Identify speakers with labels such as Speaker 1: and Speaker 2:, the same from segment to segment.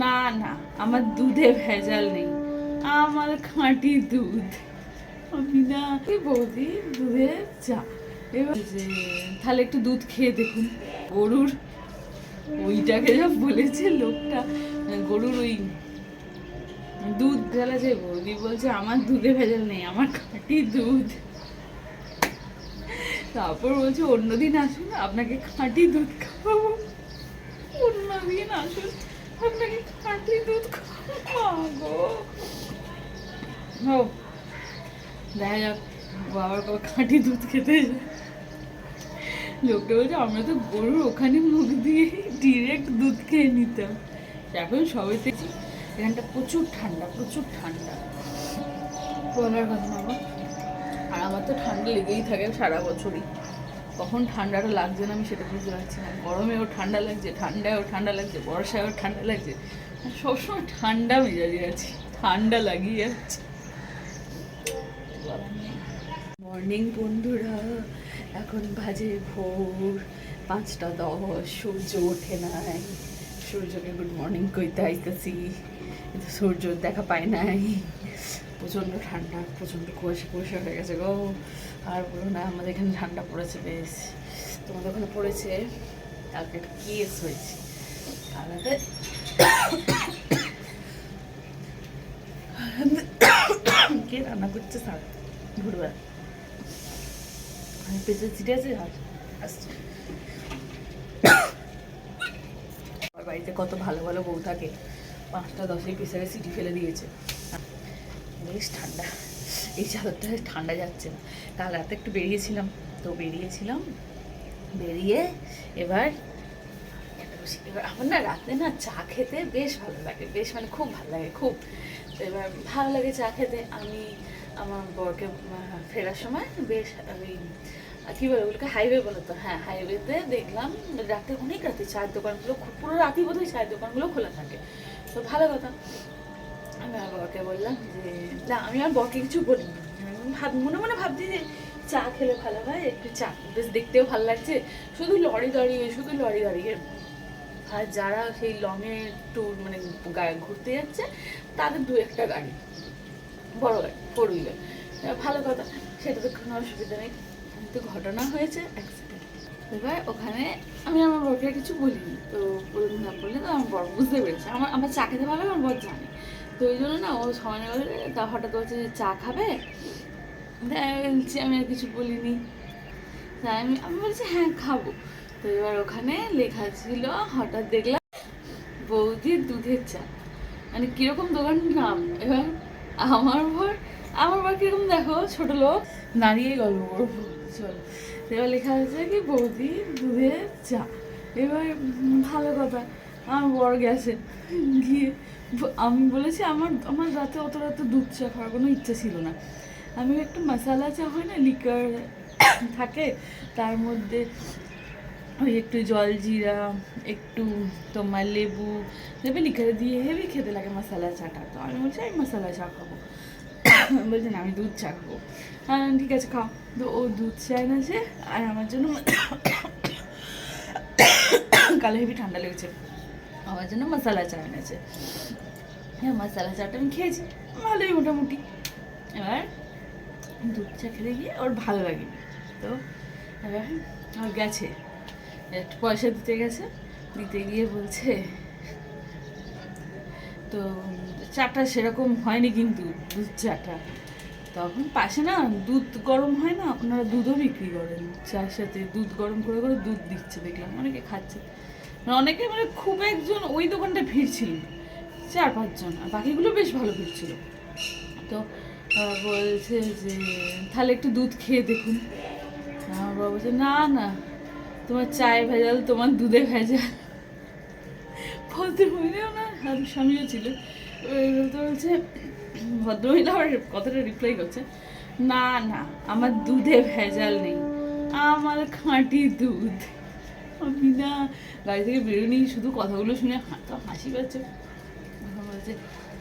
Speaker 1: না না, আমার দুধে ভেজাল নেই। আমার খাঁটি দুধ। আমি না বৌদি, দুধে চা। এবার তাহলে একটু দুধ খেয়ে দেখুন। গরুর ওইটাকে যা বলেছে লোকটা, গরুর ওই দুধ ঢালা যে বৌদি বলছে, আমার দুধে ভেজাল নেই, আমার খাঁটি দুধ। তারপর বলছে, অন্যদিন আসুন, আপনাকে খাঁটি দুধ খাওয়াবো। অন্যদিন আসুন। খাঁটি দুধ খাওয়াবো গো দেখা যাক, বাবার খাঁটি দুধ খেতে লোকটা বলছে, আমরা তো গরুর ওখানে মুখ দিয়ে ডিরেক্ট দুধ খেয়ে নিতাম। এখন সবাই দেখছি, এখানটা প্রচুর ঠান্ডা প্রচুর ঠান্ডা। বলার কথা না আর আমার তো ঠান্ডা লেগেই থাকে সারা বছরই। কখন ঠান্ডাটা লাগছে না আমি সেটা বুঝতে পারছি না। গরমেও ঠান্ডা লাগছে, ঠান্ডায়ও ঠান্ডা লাগছে, বর্ষায়ও ঠান্ডা লাগছে। সবসময় ঠান্ডা মেজাজে আছি, ঠান্ডা লাগিয়ে যাচ্ছে। মর্নিং বন্ধুরা, এখন বাজে ভোর, পাঁচটা দশ, সূর্য ওঠে নাই। সূর্যকে গুড মর্নিং কইতে আইতেছি। কিন্তু সূর্য দেখা পায় নাই। প্রচণ্ড ঠান্ডা, প্রচণ্ড কুয়াশা কুয়াশা হয়ে গেছে গো। আর বলো না, আমাদের এখানে ঠান্ডা পড়েছে বেশ। তোমাদের ওখানে পড়েছে? কালকে একটা কেস হয়েছে। কালকে কে রান্না করছে স্যার? ভোরবেলা। পেঁচে ছিটে আছে আসছে। বাড়িতে কত ভালো ভালো বউ থাকে। পাঁচটা দশের পিসারে সিটি ফেলে দিয়েছে। বেশ ঠান্ডা। এই চাদরটা ঠান্ডা যাচ্ছে না। কাল রাতে একটু বেরিয়েছিলাম। তো বেরিয়েছিলাম বেরিয়ে এবার এবার আমার না রাতে না চা খেতে বেশ ভালো লাগে। বেশ মানে খুব ভালো লাগে খুব। তো এবার ভালো লাগে চা খেতে। আমি আমার বরকে ফেরার সময় বেশ আহ, কী বলে ওগুলোকে হাইওয়ে বলে তো হ্যাঁ হাইওয়েতে দেখলাম রাতে অনেক রাতে চায়ের দোকানগুলো খু- পুরো রাতই বোধহয় চায়ের দোকানগুলো খোলা থাকে। তো ভালো কথা। আমি আমার বাবাকে বললাম যে, না, আমি আমার বরকে কিছু আমি ভাব, মনে মনে ভাবছি যে, চা খেলে ভালো হয়, একটু চা বেশ দেখতেও ভালো লাগছে। শুধু লরি দাঁড়িয়ে, শুধু লরি দাঁড়িয়ে। আর যারা সেই লংয়ে ট্যুর মানে ঘুরতে যাচ্ছে, তাদের দু একটা গাড়ি, বড় গাড়ি ফোর হুইলার ভালো কথা, সেটা তো কোনো অসুবিধা নেই। কিন্তু ঘটনা হয়েছে অ্যাক্সিডেন্ট এবার ওখানে আমি আমার বরকে কিছু বলিনি। তো বলুন না বললে তো আমার বর বুঝতে পেরেছে। আমার আমার চা খেতে ভালো আমার বর জানে। তো ওই জন্য না ও সময় তা হঠাৎ বলছে যে চা খাবে? বলছি, আমি আর কিছু বলিনি। তাই আমি আমি বলছি হ্যাঁ খাব। তো এবার ওখানে লেখা ছিল, হঠাৎ দেখলাম বৌদির দুধের চা। মানে কীরকম দোকানের নাম? এবার আমার বর আমার বর কীরকম দেখো, ছোট লোক। দাঁড়িয়ে গল্প করব। চলো। এবার লেখা আছে কি, বৌদি দুধের চা। এবার ভালো কথা, আমার বড় গেছে। গিয়ে আমি বলেছি, আমার আমার রাতে অত রাতে দুধ চা খাওয়ার কোনো ইচ্ছা ছিল না। আমি একটু মশালা চা হয় না, লিকার থাকে, তার মধ্যে ওই একটু জল জিরা, একটু তোমার লেবু লেবু লিখে দিয়ে হেভি খেতে লাগে মশালা চাটা। তো আমি বলছি আমি মশালা চা খাব। বলছে না, আমি দুধ খাব। হ্যাঁ ঠিক আছে, খাও। তো ও দুধ চা এনেছে, আর আমার জন্য কালো হেভি ঠান্ডা লেগেছে। আমার জন্য মশালা চা এনেছে। হ্যাঁ মশালা চাটা আমি খেয়েছি, ভালোই মোটামুটি। এবার দুধ চা খেতে গিয়ে ওর ভালো লাগেনি। তো এবার ওর গেছে। একটু পয়সা দিতে গেছে, দিতে গিয়ে বলছে, তো চাটা সেরকম হয়নি কিন্তু, দুধ চাটা। তখন পাশে না দুধ গরম হয় না, আপনারা দুধও বিক্রি করেন। চার সাথে দুধ গরম করে করে দুধ দিচ্ছে, দেখলাম অনেকে খাচ্ছে। মানে অনেকে মানে খুব একজন ওই দোকানটা ভিড় ছিল চার পাঁচজন, আর বাকিগুলো বেশ ভালো ভিড় ছিল। তো বলছে যে, তাহলে একটু দুধ খেয়ে দেখুন। আমার বাবা বলছে, না না, তোমার চায়ে ভেজাল, তোমার দুধে ভেজাল। ভদ্রমহিলাও না, আর স্বামীও ছিল। বলতে বলছে, ভদ্রমহিলা আমার কথাটা রিপ্লাই করছে, না না, আমার দুধে ভেজাল নেই, আমার খাঁটি দুধ। আমি না গাড়ি থেকে বেরোনি শুধু কথাগুলো শুনে তো হাসি পাচ্ছে। বলছে,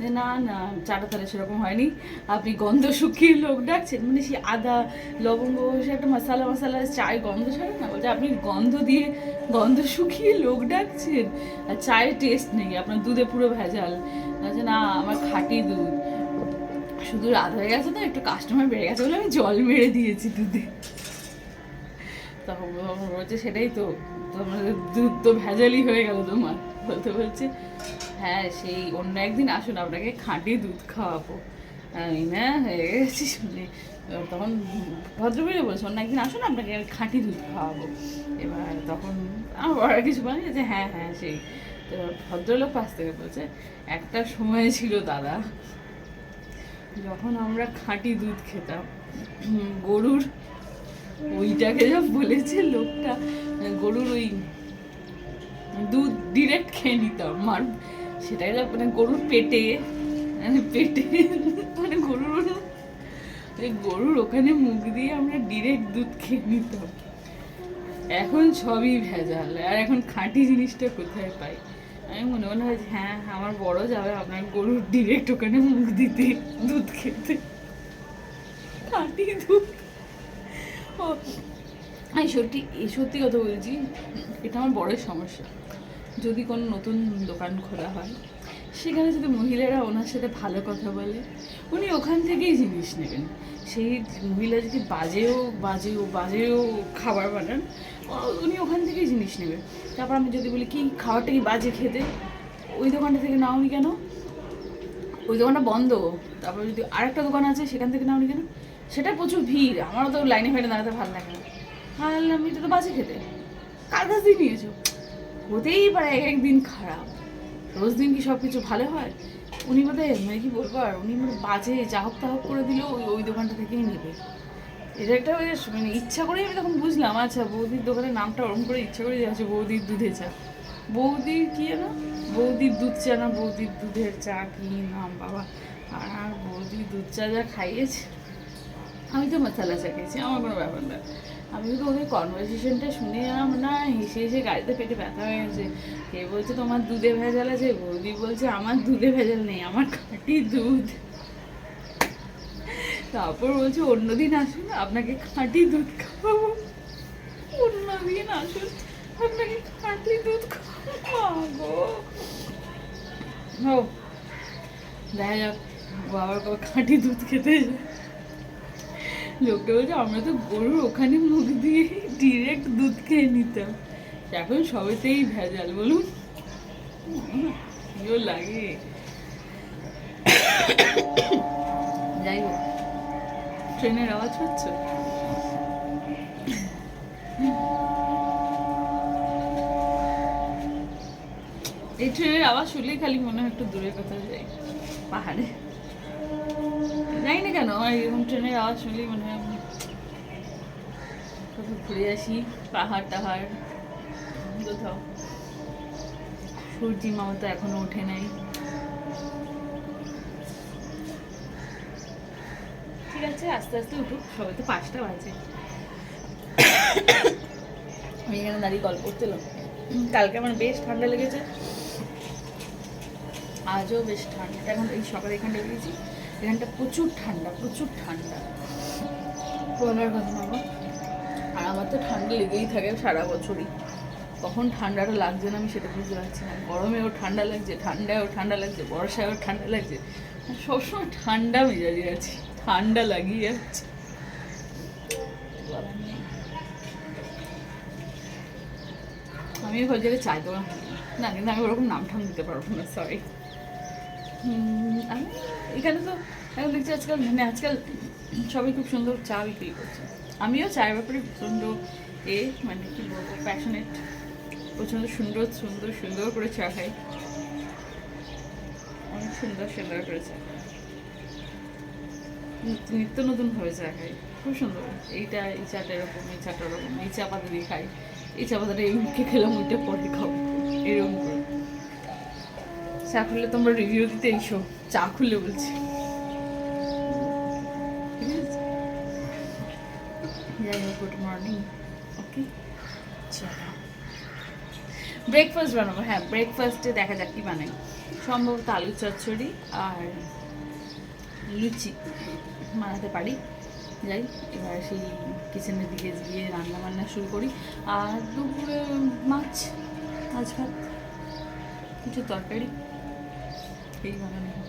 Speaker 1: যে না না, চাটা তাহলে সেরকম হয়নি, আপনি গন্ধ শুকিয়ে লোক ডাকছেন মানে সেই আদা, লবঙ্গ, সে একটা মশালা মশালা, চায় গন্ধ ছাড়ে না, বলছে, আপনি গন্ধ দিয়ে, গন্ধ শুকিয়ে লোক ডাকছেন, আর চায়ের টেস্ট নেই, আপনার দুধে পুরো ভেজাল। বলছে না, আমার খাঁটি দুধ। শুধু রাত হয়ে গেছে তো, একটু কাস্টমার বেড়ে গেছে বলে আমি জল মেরে দিয়েছি দুধে। তখন বলছে, সেটাই তো, তোমার দুধ তো ভেজালই হয়ে গেল তোমার। বলতে বলছে হ্যাঁ সেই অন্য একদিন আসুন, আপনাকে খাঁটি দুধ খাওয়াবো। আমি, না, হয়ে গেছি শুনে। তখন ভদ্রমহিলা বলছে, অন্য একদিন আসুন, আপনাকে খাঁটি দুধ খাওয়াবো। এবার তখন আমার কিছু বলে যে হ্যাঁ হ্যাঁ সেই ভদ্রলোক পাশ থেকে বলছে, একটা সময় ছিল দাদা, যখন আমরা খাঁটি দুধ খেতাম, গরুর ওইটাকে যা বলেছে লোকটা, গরুর ওই দুধ ডিরেক্ট খেয়ে নিতাম। মার, সেটাই যা মানে গরুর পেটে মানে পেটে মানে গরুর ওই গরুর ওখানে মুখ দিয়ে আমরা ডিরেক্ট দুধ খেয়ে নিতাম। এখন সবই ভেজাল, আর এখন খাঁটি জিনিসটা কোথায় পাই? আমি মনে মনে হয় যে, হ্যাঁ আমার বড় যাবে আপনার গরুর ডিরেক্ট ওখানে মুখ দিতে দুধ খেতে। খাঁটি দুধ। আমি সত্যি সত্যি কথা বলছি এটা আমার বড় সমস্যা। যদি কোনো নতুন দোকান খোলা হয় সেখানে যদি মহিলারা ওনার সাথে ভালো কথা বলে, উনি ওখান থেকেই জিনিস নেবেন। সেই মহিলা যদি বাজেও বাজেও বাজেও খাবার বানান উনি ওখান থেকেই জিনিস নেবেন। তারপর আমি যদি বলি, কি, খাবারটা কি বাজে খেতে? ওই দোকানটা থেকে নাওনি কেন? ওই দোকানটা বন্ধ। তারপর যদি আরেকটা দোকান আছে, সেখান থেকে নাওনি কেন? সেটা প্রচুর ভিড়। আমারও তো লাইনে ফাইনে দাঁড়াতে ভালো লাগে না। আর আমি তো বাজে খেতে। কার কাছ দিয়ে নিয়েছো? হতেই পারে এক একদিন খারাপ। রোজ দিন কি সব কিছু ভালো হয়? উনি বোধহয় মানে কি বলব আর, উনি মানে বাজে যা হোক তা হোক করে দিলেও ওই ওই দোকানটা থেকেই নেবে। এটা একটা বেশ মানে ইচ্ছা করেই আমি তখন বুঝলাম আচ্ছা বৌদির দোকানের নামটা ওরকম করে ইচ্ছা করে দেওয়া আছে বৌদির দুধে চা। বৌদির কি না বৌদির দুধ চা না, বৌদির দুধের চা, কি নাম বাবা। আর বৌদির দুধ চা যা খাইয়েছে, আমি তো মশালা চা খেয়েছি, আমার কোনো ব্যাপার না। আমি তো ওদের কনভারসেশনটা শুনে আমার না, হেসে হেসে গাড়িতে পেটে ব্যথা হয়ে গেছে। কে বলছে তোমার দুধে ভেজাল আছে? বৌদি বলছে, আমার দুধে ভেজাল নেই, আমার খাঁটি দুধ। তারপর বলছে অন্যদিন আসুন, আপনাকে খাঁটি দুধ খাওয়াবো। অন্যদিন আসুন, আপনাকে খাঁটি দুধ খাওয়াবো। দেখা যাক, বাবার খাঁটি দুধ খেতে যায় লোকটা বলছে আমরা তো গরুর ওখানে মুখ দিয়ে ডিরেক্ট দুধ খেয়ে নিতাম। এখন সবেতেই ভেজাল, বলুন। কিও লাগে। যাই হোক, ট্রেনের আওয়াজ হচ্ছে? এই ট্রেনের আওয়াজ শুনলেই খালি মনে হয় একটু দূরের কথা যাই। পাহাড়ে। জানি না কেন? আমার এরকম ট্রেনের আওয়াজ শুনলেই মনে হয় কোথাও ঘুরে আসি, পাহাড় টাহাড়, কোথাও। সূর্যি মামা তো এখনও ওঠে নাই। ঠিক আছে, আস্তে আস্তে উঠুক সবাই তো পাঁচটা বাজে। আমি এখানে দাঁড়িয়ে গল্প করতেলাম কালকে আমার বেশ ঠান্ডা লেগেছে। আজও বেশ ঠান্ডা। এখন এই সকালে এখানটা বেরিয়েছি এখানটা প্রচুর ঠান্ডা প্রচুর ঠান্ডা। বলার কথা না। আর আমার তো ঠান্ডা লেগেই থাকে সারা বছরই। কখন ঠান্ডাটা লাগছে না আমি সেটা বুঝতে পারছি না। গরমেও ঠান্ডা লাগছে ঠান্ডায়ও ঠান্ডা লাগছে বর্ষায়ও ঠান্ডা লাগছে। সবসময় ঠান্ডা মেজাজে আছি ঠান্ডা লাগিয়ে যাচ্ছে। আমি ওই জায়গায় চাই তো না কিন্তু আমি ওরকম নাম ঠাম দিতে পারব না সরি আমি এখানে তো এখন দেখছি আজকাল মানে আজকাল সবাই খুব সুন্দর চা বিক্রি করছে। আমিও চায়ের ব্যাপারে প্রচণ্ড এ মানে কি বলব প্যাশনেট প্রচণ্ড সুন্দর সুন্দর সুন্দর করে চা খাই। অনেক সুন্দর সুন্দর করে চা খাই। নিত্য- নিত্য নতুন ভাবে চা খাই। খুব সুন্দর। এইটা, এই চাটা এরকম, এই চাটা ওরকম, এই চা পাতা দিয়ে খাই। এই চা পাতাটা এই মুখে খেলাম, ওইটা পরে খাব। এরকম করে। চা খুললে তোমরা রিভিউ দিতে এইসো চা খুললে বলছি। যাই হোক গুড মর্নিং ওকে ব্রেকফাস্ট বানাবো। হ্যাঁ ব্রেকফাস্টে দেখা যাক কি বানাই। সম্ভবত আলু চচ্চড়ি আর লুচি বানাতে পারি। যাই, এবার সেই কিচেনের দিকে গিয়ে রান্না বান্না শুরু করি। আর দুপুরে মাছ মাছ ভাত, কিছু তরকারি। এই বানানো হয়